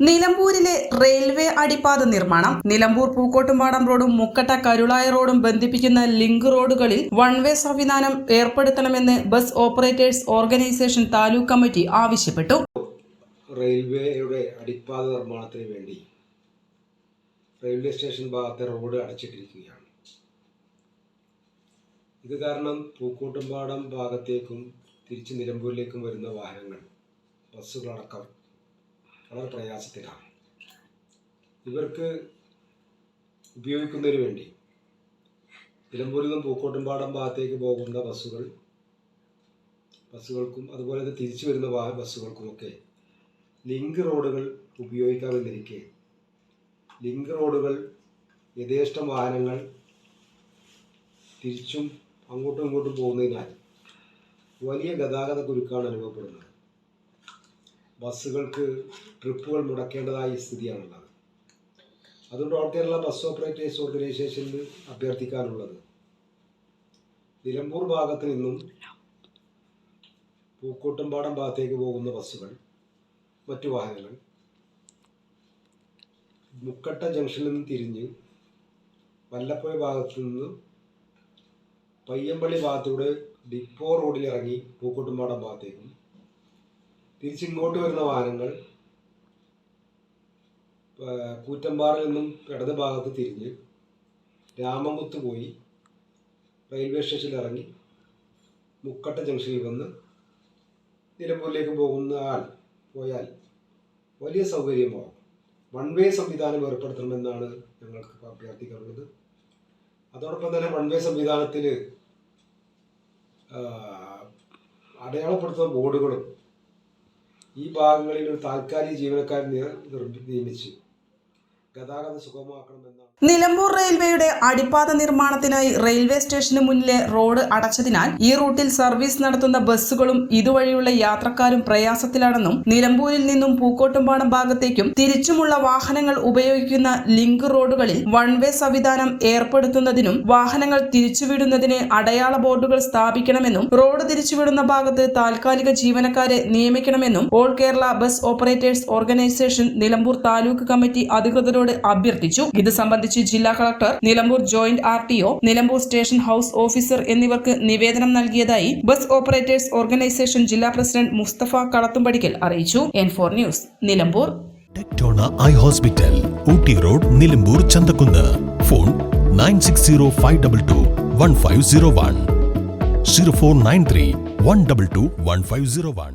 നിലമ്പൂരിലെ റെയിൽവേ അടിപ്പാത നിർമ്മാണം. നിലമ്പൂർ പൂക്കോട്ടുംപാടം റോഡും മുക്കട്ട കരുളായ റോഡും ബന്ധിപ്പിക്കുന്ന ലിങ്ക് റോഡുകളിൽ വൺ വേ സംവിധാനം ഏർപ്പെടുത്തണമെന്ന് bus operators organisation taluk committee ആവശ്യപ്പെട്ടു. റെയിൽവേയുടെ അടിപ്പാത നിർമ്മാണത്തിന് വേണ്ടി റെയിൽവേ സ്റ്റേഷൻ ഭാഗത്തെ റോഡ് അടച്ചിട്ടിരിക്കുകയാണ്. ഇത് കാരണം പൂക്കോട്ടുംപാടം ഭാഗത്തേക്കും തിരിച്ച് നിലമ്പൂരിലേക്കും വരുന്ന വാഹനങ്ങൾ ബസ്സുകളടക്കം വളരെ പ്രയാസത്തിലാണ്. ഇവർക്ക് ഉപയോഗിക്കുന്നതിന് വേണ്ടി നിലമ്പൂരിൽ നിന്നും പൂക്കോട്ടുംപാടം ഭാഗത്തേക്ക് പോകുന്ന ബസ്സുകൾ ബസ്സുകൾക്കും അതുപോലെ തന്നെ തിരിച്ചു വരുന്ന വാഹ ബസ്സുകൾക്കുമൊക്കെ ലിങ്ക് റോഡുകൾ ഉപയോഗിക്കാമെന്നിരിക്കെ. ലിങ്ക് റോഡുകൾ യഥേഷ്ടം വാഹനങ്ങൾ തിരിച്ചും അങ്ങോട്ടും ഇങ്ങോട്ടും പോകുന്നതിനാൽ വലിയ ഗതാഗത കുരുക്കാണ് അനുഭവപ്പെടുന്നത്. ബസ്സുകൾക്ക് ട്രിപ്പുകൾ മുടക്കേണ്ടതായ സ്ഥിതിയാണുള്ളത്. അതുകൊണ്ട് ഓൾ കേരള ബസ് ഓപ്പറേറ്റേഴ്സ് ഓർഗനൈസേഷനിൽ അഭ്യർത്ഥിക്കാനുള്ളത്. നിലമ്പൂർ ഭാഗത്ത് നിന്നും പൂക്കോട്ടുംപാടം ഭാഗത്തേക്ക് പോകുന്ന ബസ്സുകൾ മറ്റു വാഹനങ്ങൾ മുക്കട്ട ജംഗ്ഷനിൽ നിന്ന് തിരിഞ്ഞ് വല്ലപ്പുഴ ഭാഗത്തു നിന്ന് പയ്യമ്പള്ളി ഭാഗത്തൂടെ ഡിപ്പോ റോഡിൽ ഇറങ്ങി പൂക്കോട്ടുംപാടം ഭാഗത്തേക്കും തിരിച്ചിങ്ങോട്ട് വരുന്ന വാഹനങ്ങൾ കൂറ്റമ്പാറയിൽ നിന്നും ഇടത് ഭാഗത്ത് തിരിഞ്ഞ് രാമംകുത്ത് പോയി റെയിൽവേ സ്റ്റേഷനിൽ ഇറങ്ങി മുക്കട്ട ജംഗ്ഷനിൽ വന്ന് നിലമ്പൂരിലേക്ക് പോകുന്ന ആൾ പോയാൽ വലിയ സൗകര്യമാകും വൺ വേ സംവിധാനം ഏർപ്പെടുത്തണമെന്നാണ് ഞങ്ങൾക്ക് അഭ്യർത്ഥിക്കാനുള്ളത്. അതോടൊപ്പം തന്നെ വൺ വേ സംവിധാനത്തിൽ അടയാളപ്പെടുത്തുന്ന ബോർഡുകളും ഈ ഭാഗങ്ങളിൽ ഒരു താൽക്കാലിക ജീവനക്കാരൻ നിയമിച്ച് നിലമ്പൂർ റെയിൽവേയുടെ അടിപ്പാത നിർമ്മാണത്തിനായി റെയിൽവേ സ്റ്റേഷന് മുന്നിലെ റോഡ് അടച്ചതിനാൽ ഈ റൂട്ടിൽ സർവീസ് നടത്തുന്ന ബസ്സുകളും ഇതുവഴിയുള്ള യാത്രക്കാരും പ്രയാസത്തിലാണെന്നും നിലമ്പൂരിൽ നിന്നും പൂക്കോട്ടുംപാടം ഭാഗത്തേക്കും തിരിച്ചുമുള്ള വാഹനങ്ങൾ ഉപയോഗിക്കുന്ന ലിങ്ക് റോഡുകളിൽ വൺ വേ സംവിധാനം ഏർപ്പെടുത്തുന്നതിനും വാഹനങ്ങൾ തിരിച്ചുവിടുന്നതിന് അടയാള ബോർഡുകൾ സ്ഥാപിക്കണമെന്നും റോഡ് തിരിച്ചുവിടുന്ന ഭാഗത്ത് താൽക്കാലിക ജീവനക്കാരെ നിയമിക്കണമെന്നും all Kerala bus operators organisation Nilambur taluk committee അധികൃതരോട് അഭ്യർത്ഥിച്ചു. ഇത് സംബന്ധിച്ച് ജില്ലാ collector Nilambur joint R T O Nilambur station house officer എന്നിവർക്ക് നിവേദനം നൽകിയതായി ബസ് ഓപ്പറേറ്റേഴ്സ് ഓർഗനൈസേഷൻ ജില്ലാ പ്രസിഡന്റ് മുസ്തഫ കളത്തുംപടിക്കൽ അറിയിച്ചു. N four news Nilambur. Tectona eye hospital Ooty road Nilambur Chanthakkunnu. Phone nine six zero five double two one five zero one. Zero four nine three one double two one five zero one.